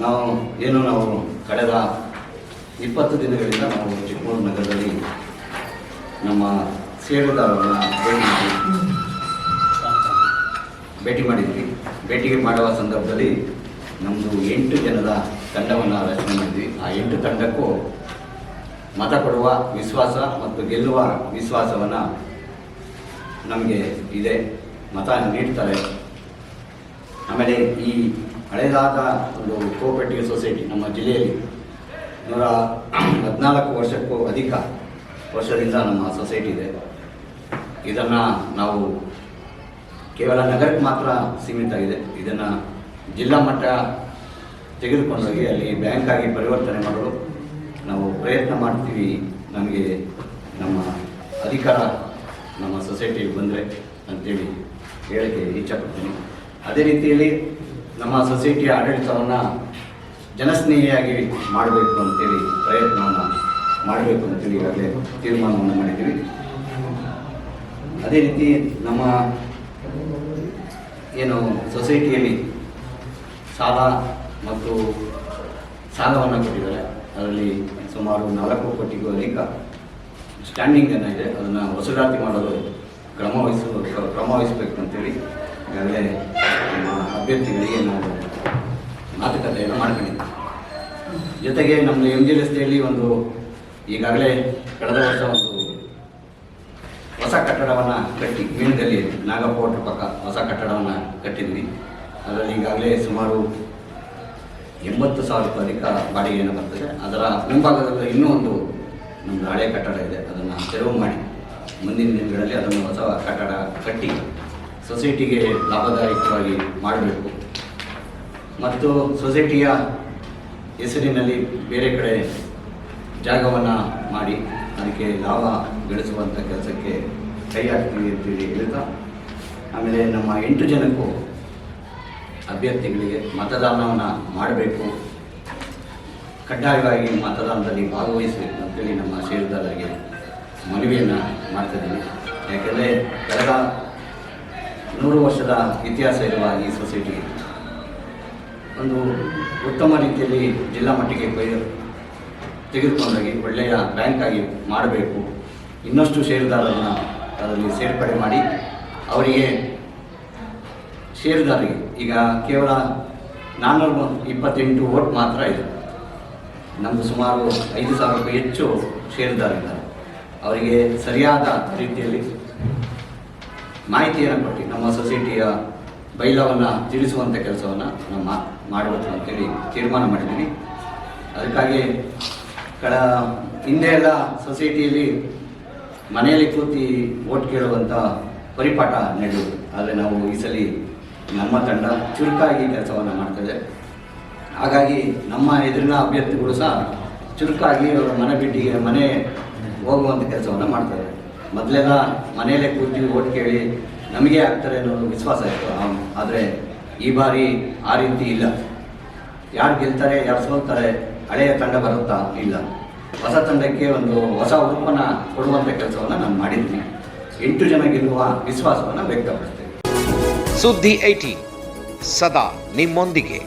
ನಾವು ಏನು ನಾವು ಕಳೆದ ಇಪ್ಪತ್ತು ದಿನಗಳಿಂದ ನಾವು ಚಿಕ್ಕಮಗಳೂರು ನಗರದಲ್ಲಿ ನಮ್ಮ ಸೇವೆದಾರರನ್ನು ಭೇಟಿ ಮಾಡಿ ಭೇಟಿ ಮಾಡಿದ್ವಿ. ಭೇಟಿಗೆ ಮಾಡುವ ಸಂದರ್ಭದಲ್ಲಿ ನಮ್ಮದು ಎಂಟು ಜನದ ತಂಡವನ್ನು ರಚನೆ ಮಾಡಿದ್ವಿ. ಆ ಎಂಟು ತಂಡಕ್ಕೂ ಮತ ಕೊಡುವ ವಿಶ್ವಾಸ ಮತ್ತು ಗೆಲ್ಲುವ ವಿಶ್ವಾಸವನ್ನು ನಮಗೆ ಇದೆ. ಮತ ನೀಡ್ತಾರೆ. ಆಮೇಲೆ ಈ ಹಳೆದಾದ ಒಂದು ಕೋಆಪರೇಟಿವ್ ಸೊಸೈಟಿ ನಮ್ಮ ಜಿಲ್ಲೆಯಲ್ಲಿ ನೂರ ಹದಿನಾಲ್ಕು ವರ್ಷಕ್ಕೂ ಅಧಿಕ ವರ್ಷದಿಂದ ನಮ್ಮ ಸೊಸೈಟಿ ಇದೆ. ಇದನ್ನು ನಾವು ಕೇವಲ ನಗರಕ್ಕೆ ಮಾತ್ರ ಸೀಮಿತ ಆಗಿದೆ ಇದನ್ನು ಜಿಲ್ಲಾ ಮಟ್ಟ ತೆಗೆದುಕೊಂಡೋಗಿ ಅಲ್ಲಿ ಬ್ಯಾಂಕಾಗಿ ಪರಿವರ್ತನೆ ಮಾಡಲು ನಾವು ಪ್ರಯತ್ನ ಮಾಡ್ತೀವಿ. ನಮಗೆ ನಮ್ಮ ಅಧಿಕಾರ ನಮ್ಮ ಸೊಸೈಟಿಗೆ ಬಂದರೆ ಅಂತೇಳಿ ಹೇಳಕ್ಕೆ ಇಚ್ಛಪಡ್ತೀನಿ ಅದೇ ರೀತಿಯಲ್ಲಿ ನಮ್ಮ ಸೊಸೈಟಿಯ ಆಡಳಿತವನ್ನು ಜನಸ್ನೇಹಿಯಾಗಿ ಮಾಡಬೇಕು ಅಂತೇಳಿ ಪ್ರಯತ್ನವನ್ನು ಮಾಡಬೇಕು ಅಂತೇಳಿ ಈಗಾಗಲೇ ತೀರ್ಮಾನವನ್ನು ಮಾಡಿದ್ದೀವಿ. ಅದೇ ರೀತಿ ನಮ್ಮ ಏನು ಸೊಸೈಟಿಯಲ್ಲಿ ಸಾಲ ಮತ್ತು ಸಾಲವನ್ನು ಕೊಟ್ಟಿದ್ದಾರೆ. ಅದರಲ್ಲಿ ಸುಮಾರು ನಾಲ್ಕು ಕೋಟಿಗೂ ಅಧಿಕ ಸ್ಟ್ಯಾಂಡಿಂಗ್ ಏನಿದೆ ಅದನ್ನು ವಸೂಲಾತಿ ಮಾಡಲು ಕ್ರಮ ವಹಿಸ ಕ್ರಮ ವಹಿಸಬೇಕು ಅಂತೇಳಿ ಈಗಾಗಲೇ ನಮ್ಮ ಅಭ್ಯರ್ಥಿಗಳಿಗೆ ನಾವು ಮಾತುಕತೆಯನ್ನು ಮಾಡ್ಕೊಂಡಿದ್ದೀವಿ ಜೊತೆಗೆ ನಮ್ಮದು ಎಂ ಜಿ ರಸ್ತೆಯಲ್ಲಿ ಒಂದು ಈಗಾಗಲೇ ಕಳೆದ ವರ್ಷ ಒಂದು ಹೊಸ ಕಟ್ಟಡವನ್ನು ಕಟ್ಟಿ, ಮೀನದಲ್ಲಿ ನಾಗಪ್ಪ ಹೋಟ್ಲ್ ಪಕ್ಕ ಹೊಸ ಕಟ್ಟಡವನ್ನು ಕಟ್ಟಿದ್ವಿ. ಅದರಲ್ಲಿ ಈಗಾಗಲೇ ಸುಮಾರು ಎಂಬತ್ತು ಸಾವಿರ ರೂಪಾಯಿ ಅಧಿಕ ಬಾಡಿಗೆಯನ್ನು ಬರ್ತದೆ. ಅದರ ಮುಂಭಾಗದಲ್ಲಿ ಇನ್ನೂ ಒಂದು ನಮ್ಮದು ಹಳೆ ಕಟ್ಟಡ ಇದೆ. ಅದನ್ನು ತೆರವು ಮಾಡಿ. ಮುಂದಿನ ದಿನಗಳಲ್ಲಿ ಅದನ್ನು ಹೊಸ ಕಟ್ಟಡ ಕಟ್ಟಿ ಸೊಸೈಟಿಗೆ ಲಾಭದಾಯಕವಾಗಿ ಮಾಡಬೇಕು. ಮತ್ತು ಸೊಸೈಟಿಯ ಹೆಸರಿನಲ್ಲಿ ಬೇರೆ ಕಡೆ ಜಾಗವನ್ನು ಮಾಡಿ, ಅದಕ್ಕೆ ಲಾಭ ಗಳಿಸುವಂಥ ಕೆಲಸಕ್ಕೆ ಕೈ ಹಾಕ್ತೀವಿ ಅಂತೇಳಿ ಹೇಳ್ತಾ. ಆಮೇಲೆ ನಮ್ಮ ಎಂಟು ಜನಕ್ಕೂ ಅಭ್ಯರ್ಥಿಗಳಿಗೆ ಮತದಾನವನ್ನು ಮಾಡಬೇಕು. ಕಡ್ಡಾಯವಾಗಿ ಮತದಾನದಲ್ಲಿ ಭಾಗವಹಿಸಬೇಕು ಅಂತೇಳಿ ನಮ್ಮ ಷೇರುದಾರರಿಗೆ ಮನವಿಯನ್ನು ಮಾಡ್ತಿದ್ದೀನಿ ಯಾಕೆಂದರೆ ಕಳೆದ ನೂರು ವರ್ಷದ ಇತಿಹಾಸ ಇರುವ ಈ ಸೊಸೈಟಿ. ಒಂದು ಉತ್ತಮ ರೀತಿಯಲ್ಲಿ ಜಿಲ್ಲಾ ಮಟ್ಟಿಗೆ ತೆಗೆದುಕೊಂಡೋಗಿ ಒಳ್ಳೆಯ ಬ್ಯಾಂಕ್ ಆಗಿ ಮಾಡಬೇಕು. ಇನ್ನಷ್ಟು ಷೇರುದಾರರನ್ನು ಅದರಲ್ಲಿ ಸೇರ್ಪಡೆ ಮಾಡಿ ಅವರಿಗೆ ಷೇರುದಾರರಿಗೆ ಈಗ ಕೇವಲ ನಾನ್ನೂರ ಇಪ್ಪತ್ತೆಂಟು ವೋಟ್ ಮಾತ್ರ ಇದೆ. ನಮ್ಮದು ಸುಮಾರು ಐದು ಸಾವಿರಕ್ಕೂ ಹೆಚ್ಚು ಷೇರುದಾರರಿದ್ದಾರೆ. ಅವರಿಗೆ ಸರಿಯಾದ ರೀತಿಯಲ್ಲಿ ಮಾಹಿತಿಯನ್ನು ಕೊಟ್ಟು ನಮ್ಮ ಸೊಸೈಟಿಯ ಬೈಲವನ್ನು ತಿಳಿಸುವಂಥ ಕೆಲಸವನ್ನು ನಾವು ಮಾ ಮಾಡಬೇಕು ಅಂತೇಳಿ ತೀರ್ಮಾನ ಮಾಡಿದ್ದೀವಿ. ಅದಕ್ಕಾಗಿ ಕಳ ಹಿಂದೆ ಎಲ್ಲ ಸೊಸೈಟಿಯಲ್ಲಿ ಮನೆಯಲ್ಲಿ ಕೂತಿ ಓಟ್ ಕೇಳುವಂಥ ಪರಿಪಾಠ ನಡೆಯುವುದು ಆದರೆ ನಾವು ಈ ಸಲ ನಮ್ಮ ತಂಡ ಚುರುಕಾಗಿ ಕೆಲಸವನ್ನು ಮಾಡ್ತದೆ ಹಾಗಾಗಿ ನಮ್ಮ ಎದುರಿನ ಅಭ್ಯರ್ಥಿಗಳು ಸಹ ಚುರುಕಾಗಿ ಅವರ ಮನೆ ಬಿಟ್ಟಿಗೆ ಮನೆ ಹೋಗುವಂಥ ಕೆಲಸವನ್ನು ಮಾಡ್ತಾರೆ ಮೊದಲೆಲ್ಲ ಮನೆಯಲ್ಲೇ ಕೂತಿ ಓಟ್ ಕೇಳಿ ನಮಗೆ ಆಗ್ತಾರೆ ಅನ್ನೋ ವಿಶ್ವಾಸ ಇತ್ತು. ಆದರೆ ಈ ಬಾರಿ ಆ ರೀತಿ ಇಲ್ಲ. ಯಾರು ಗೆಲ್ತಾರೆ, ಯಾರು ಸೋಲ್ತಾರೆ, ಹಳೆಯ ತಂಡ ಬರುತ್ತಾ ಇಲ್ಲ. ಹೊಸ ತಂಡಕ್ಕೆ ಒಂದು ಹೊಸ ಉಡುಪನ್ನು ಕೊಡುವಂಥ ಕೆಲಸವನ್ನು ನಾನು ಮಾಡಿದ್ದೀನಿ. ಎಂಟು ಜನ ಗೆಲ್ಲುವ ವಿಶ್ವಾಸವನ್ನು ವ್ಯಕ್ತಪಡಿಸ್ತೇನೆ. ಸುದ್ದಿ ಐಟಿ ಸದಾ ನಿಮ್ಮೊಂದಿಗೆ.